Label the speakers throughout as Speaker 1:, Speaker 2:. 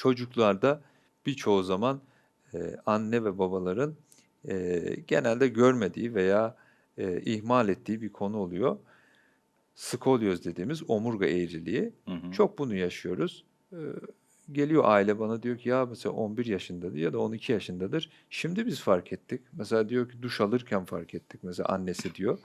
Speaker 1: çocuklarda birçoğu zaman e, anne ve babaların e, genelde görmediği veya e, ihmal ettiği bir konu oluyor. Skolyoz dediğimiz omurga eğriliği.
Speaker 2: Hı hı.
Speaker 1: Çok bunu yaşıyoruz. Ee, geliyor aile bana diyor ki ya mesela 11 yaşındadır ya da 12 yaşındadır. Şimdi biz fark ettik. Mesela diyor ki duş alırken fark ettik. Mesela annesi diyor.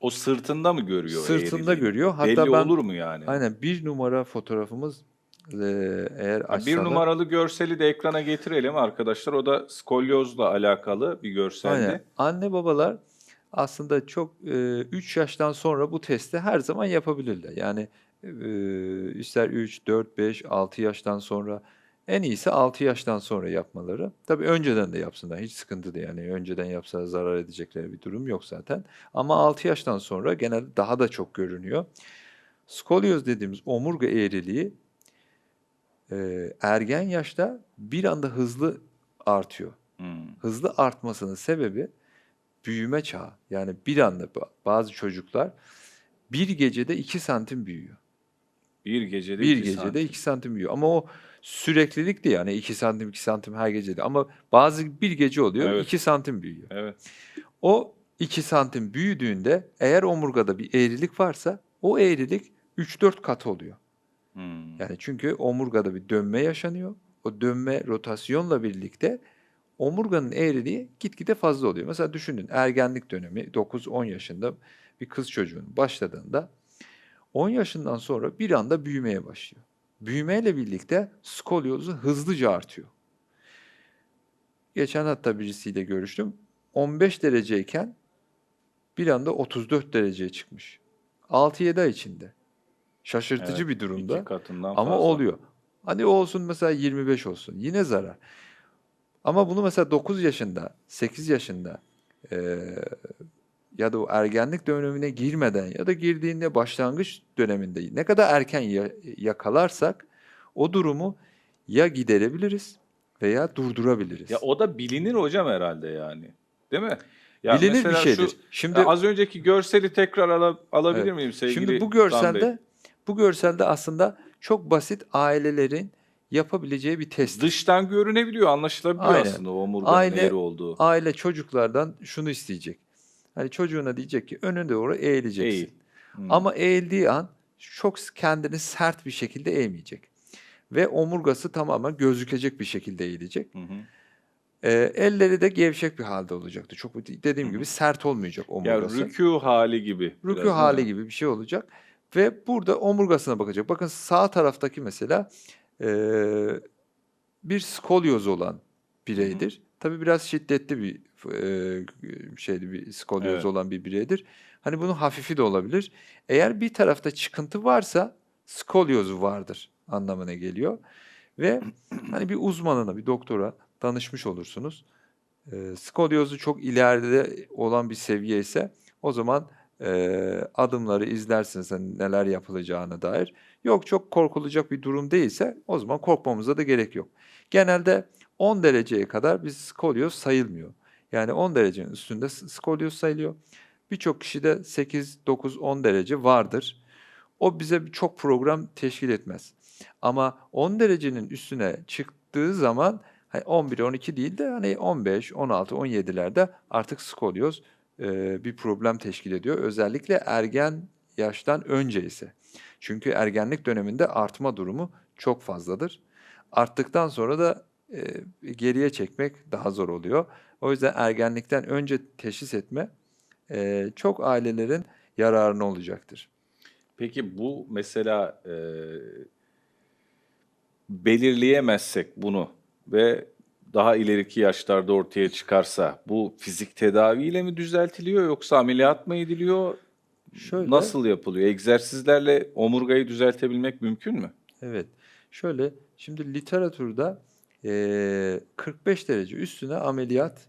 Speaker 2: O sırtında mı görüyor?
Speaker 1: Sırtında
Speaker 2: eğriliği?
Speaker 1: görüyor. Hatta
Speaker 2: Belli
Speaker 1: ben
Speaker 2: olur mu yani?
Speaker 1: aynen bir numara fotoğrafımız e, eğer
Speaker 2: Ha,
Speaker 1: açsalar.
Speaker 2: Bir numaralı görseli de ekrana getirelim arkadaşlar. O da skolyozla alakalı bir görseldi.
Speaker 1: Aynen. Anne babalar aslında çok 3 yaştan sonra bu testi her zaman yapabilirler. Yani e, ister 3, 4, 5, 6 yaştan sonra en iyisi 6 yaştan sonra yapmaları. Tabii önceden de yapsınlar. Hiç sıkıntı değil. Yani önceden yapsa zarar edecekleri bir durum yok zaten. Ama 6 yaştan sonra genelde daha da çok görünüyor. Skolyoz dediğimiz omurga eğriliği e, ergen yaşta bir anda hızlı artıyor
Speaker 2: Hmm.
Speaker 1: hızlı artmasının sebebi büyüme çağı. Yani bir anda ba- bazı çocuklar bir gecede 2 santim büyüyor.
Speaker 2: Bir gecede
Speaker 1: Bir
Speaker 2: iki
Speaker 1: gecede
Speaker 2: santim.
Speaker 1: 2 santim büyüyor. Ama o süreklilik değil yani 2 santim 2 santim her gecede. Ama bazı bir gece oluyor
Speaker 2: Evet.
Speaker 1: 2 santim büyüyor.
Speaker 2: Evet.
Speaker 1: O 2 santim büyüdüğünde eğer omurgada bir eğrilik varsa o eğrilik 3-4 kat oluyor.
Speaker 2: Hmm.
Speaker 1: Yani çünkü omurgada bir dönme yaşanıyor. O dönme rotasyonla birlikte omurganın eğriliği gitgide fazla oluyor. Mesela düşünün ergenlik dönemi 9-10 yaşında bir kız çocuğun başladığında 10 yaşından sonra bir anda büyümeye başlıyor. Büyümeyle birlikte skolyozu hızlıca artıyor. Geçen hatta birisiyle görüştüm. 15 dereceyken bir anda 34 dereceye çıkmış. 6-7 ay içinde. Şaşırtıcı
Speaker 2: Evet,
Speaker 1: bir durumda.
Speaker 2: İki katından
Speaker 1: Ama
Speaker 2: fazla.
Speaker 1: oluyor. Hadi olsun mesela 25 olsun. Yine zarar. Ama bunu mesela 9 yaşında, 8 yaşında eee, ya da o ergenlik dönemine girmeden ya da girdiğinde başlangıç döneminde ne kadar erken ya- yakalarsak o durumu ya giderebiliriz veya durdurabiliriz.
Speaker 2: Ya o da bilinir hocam herhalde yani. Değil mi? Ya
Speaker 1: Bilinir bir
Speaker 2: mesela
Speaker 1: şeydir.
Speaker 2: Şu,
Speaker 1: Şimdi
Speaker 2: ya az önceki görseli tekrar ala- alabilir
Speaker 1: Evet.
Speaker 2: miyim sevgili
Speaker 1: Şimdi bu
Speaker 2: Dan Bey?
Speaker 1: görselde bu görselde aslında çok basit ailelerin yapabileceği bir test.
Speaker 2: Dıştan görünebiliyor, anlaşılabiliyor
Speaker 1: Aynen.
Speaker 2: aslında o omurganın
Speaker 1: Aile-
Speaker 2: eğri olduğu.
Speaker 1: aile çocuklardan şunu isteyecek. Hani çocuğuna diyecek ki önüne doğru eğileceksin.
Speaker 2: Eğil. Hmm.
Speaker 1: Ama eğildiği an çok kendini sert bir şekilde eğmeyecek. Ve omurgası tamamen gözükecek bir şekilde eğilecek.
Speaker 2: Hı hı.
Speaker 1: Ee, elleri de gevşek bir halde olacaktı. Çok dediğim
Speaker 2: Hı hı.
Speaker 1: gibi sert olmayacak
Speaker 2: Ya
Speaker 1: omurgası.
Speaker 2: rükû hali gibi.
Speaker 1: Rükû hali
Speaker 2: mi?
Speaker 1: gibi bir şey olacak. Ve burada omurgasına bakacak. Bakın sağ taraftaki mesela eee, bir skolyoz olan bireydir. Tabii biraz şiddetli bir eee, şeydi bir skolyoz
Speaker 2: Evet.
Speaker 1: olan bir bireydir. Hani bunun hafifi de olabilir. Eğer bir tarafta çıkıntı varsa skolyozu vardır anlamına geliyor. Ve hani bir uzmanına, bir doktora danışmış olursunuz. Eee skolyozu çok ileride olan bir seviye ise o zaman eee, adımları izlersiniz hani neler yapılacağına dair. Yok çok korkulacak bir durum değilse o zaman korkmamıza da gerek yok. Genelde 10 dereceye kadar biz skolyoz sayılmıyor. Yani 10 derecenin üstünde skolyoz sayılıyor. Birçok kişide 8, 9, 10 derece vardır. O bize çok program teşkil etmez. Ama 10 derecenin üstüne çıktığı zaman hani 11, 12 değil de hani 15, 16, 17'lerde artık skolyoz e, bir problem teşkil ediyor. Özellikle ergen yaştan önce ise. Çünkü ergenlik döneminde artma durumu çok fazladır. Arttıktan sonra da e, geriye çekmek daha zor oluyor. O yüzden ergenlikten önce teşhis etme e, çok ailelerin yararına olacaktır.
Speaker 2: Peki bu mesela e, belirleyemezsek bunu ve daha ileriki yaşlarda ortaya çıkarsa bu fizik tedaviyle mi düzeltiliyor yoksa ameliyat mı ediliyor?
Speaker 1: Şöyle,
Speaker 2: Nasıl yapılıyor? Egzersizlerle omurgayı düzeltebilmek mümkün mü?
Speaker 1: Evet. Şöyle, şimdi literatürde eee, 45 derece üstüne ameliyat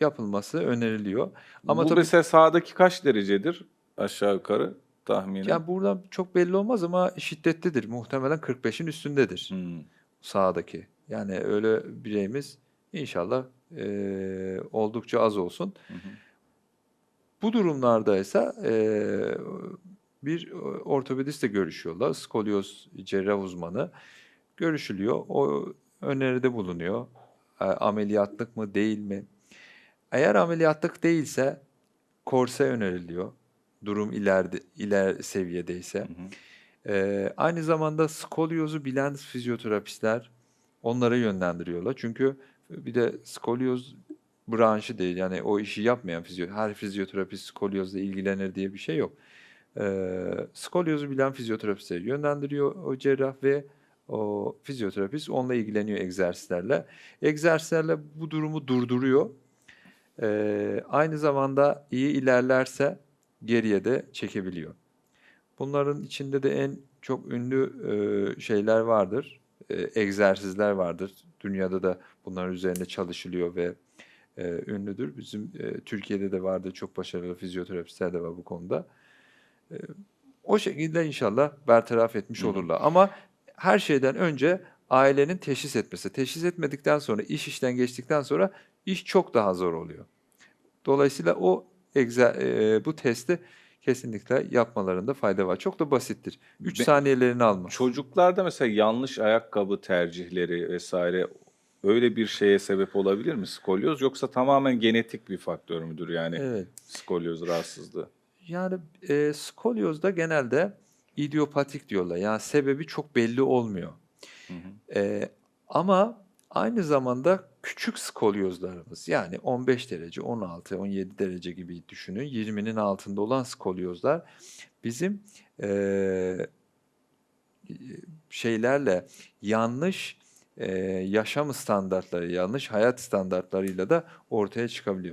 Speaker 1: yapılması öneriliyor. Ama
Speaker 2: bu
Speaker 1: tabii
Speaker 2: mesela sağdaki kaç derecedir aşağı yukarı tahminen?
Speaker 1: yani buradan çok belli olmaz ama şiddetlidir. Muhtemelen 45'in üstündedir
Speaker 2: Hmm.
Speaker 1: sağdaki. Yani öyle bireyimiz inşallah eee, oldukça az olsun.
Speaker 2: Hı hı.
Speaker 1: Bu durumlarda ise eee, bir ortopedistle görüşüyorlar. Skolyoz cerrah uzmanı. görüşülüyor. O öneride bulunuyor. E, ameliyatlık mı değil mi? Eğer ameliyatlık değilse korse öneriliyor. Durum ileride iler seviyedeyse. Ee, aynı zamanda skolyozu bilen fizyoterapistler onlara yönlendiriyorlar. Çünkü bir de skolyoz branşı değil. Yani o işi yapmayan fizyo, her fizyoterapist skolyozla ilgilenir diye bir şey yok. Ee, skolyozu bilen fizyoterapistleri yönlendiriyor o cerrah ve o fizyoterapist onunla ilgileniyor egzersizlerle. Egzersizlerle bu durumu durduruyor. Ee, aynı zamanda iyi ilerlerse geriye de çekebiliyor. Bunların içinde de en çok ünlü e, şeyler vardır, e, egzersizler vardır. Dünyada da bunların üzerinde çalışılıyor ve e, ünlüdür. Bizim e, Türkiye'de de vardı, çok başarılı fizyoterapistler de var bu konuda. E, o şekilde inşallah bertaraf etmiş olurlar. Ama her şeyden önce ailenin teşhis etmesi. Teşhis etmedikten sonra, iş işten geçtikten sonra iş çok daha zor oluyor. Dolayısıyla o egzer, e, bu testi kesinlikle yapmalarında fayda var. Çok da basittir. 3
Speaker 2: Be-
Speaker 1: saniyelerini almaz.
Speaker 2: Çocuklarda mesela yanlış ayakkabı tercihleri vesaire öyle bir şeye sebep olabilir mi skolyoz yoksa tamamen genetik bir faktör müdür yani
Speaker 1: Evet.
Speaker 2: skolyoz rahatsızlığı?
Speaker 1: Yani e, skolyozda genelde idiopatik diyorlar. Yani sebebi çok belli olmuyor.
Speaker 2: Hı hı.
Speaker 1: E, ama aynı zamanda küçük skolyozlarımız yani 15 derece, 16, 17 derece gibi düşünün. 20'nin altında olan skolyozlar bizim e, şeylerle yanlış e, yaşam standartları, yanlış hayat standartlarıyla da ortaya çıkabiliyor.